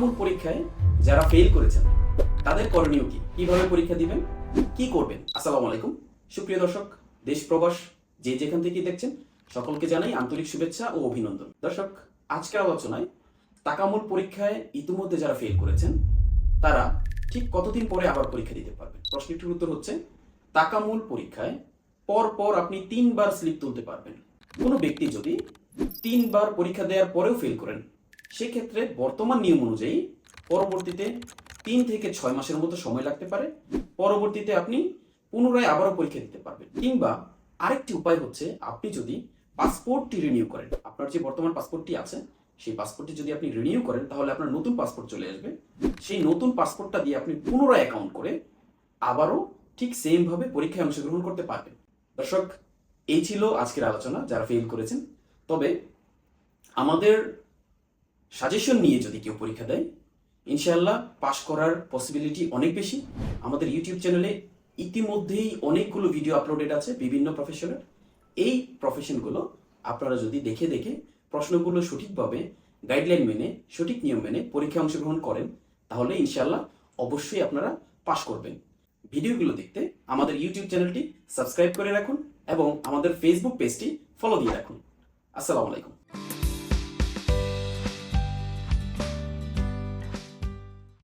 টাকামূল পরীক্ষায় যারা ফেল করেছেন, তাদের করণীয় কি? কীভাবে পরীক্ষা দিবেন? কি করবেন? আসসালামু আলাইকুম। সুপ্রিয় দর্শক, দেশ প্রবাস যে যেখান থেকে দেখছেন, সকলকে জানাই আন্তরিক শুভেচ্ছা ও অভিনন্দন। দর্শক, আজকের আলোচনায় টাকামূল পরীক্ষায় ইতিমধ্যে যারা ফেল করেছেন, তারা ঠিক কতদিন পরে আবার পরীক্ষা দিতে পারবেন? প্রশ্নটির উত্তর হচ্ছে টাকামূল পরীক্ষায় পর পর আপনি তিনবার স্লিপ তুলতে পারবেন। কোনো ব্যক্তি যদি তিনবার পরীক্ষা দেওয়ার পরেও ফেল করেন সেক্ষেত্রে বর্তমান নিয়ম অনুযায়ী পরবর্তীতে তিন থেকে ছয় মাসের মতো সময় লাগতে পারে। পরবর্তীতে আপনি পুনরায় আবারও পরীক্ষা দিতে পারবেন। কিংবা আরেকটি উপায় হচ্ছে আপনি যদি পাসপোর্টটি রিনিউ করেন, আপনার যে বর্তমান পাসপোর্টটি আছে, সেই পাসপোর্টটি যদি আপনি রিনিউ করেন, তাহলে আপনার নতুন পাসপোর্ট চলে আসবে। সেই নতুন পাসপোর্টটা দিয়ে আপনি পুনরায় অ্যাকাউন্ট করে আবারও ঠিক সেম ভাবে পরীক্ষায় অংশগ্রহণ করতে পারবেন। দর্শক, এই ছিল আজকের আলোচনা, যারা ফেল করেছেন। তবে আমাদের সাজেশন নিয়ে যদি কেউ পরীক্ষা দেয়, ইনশাআল্লাহ পাশ করার পসিবিলিটি অনেক বেশি। আমাদের ইউটিউব চ্যানেলে ইতিমধ্যেই অনেকগুলো ভিডিও আপলোডেড আছে বিভিন্ন প্রফেশনের এই প্রফেশনগুলো আপনারা যদি দেখে দেখে প্রশ্নগুলো সঠিকভাবে গাইডলাইন মেনে, সঠিক নিয়ম মেনে পরীক্ষায় অংশগ্রহণ করেন, তাহলে ইনশাআল্লাহ অবশ্যই আপনারা পাশ করবেন। ভিডিওগুলো দেখতে আমাদের ইউটিউব চ্যানেলটি সাবস্ক্রাইব করে রাখুন এবং আমাদের ফেসবুক পেজটি ফলো দিয়ে রাখুন। আসসালামু আলাইকুম।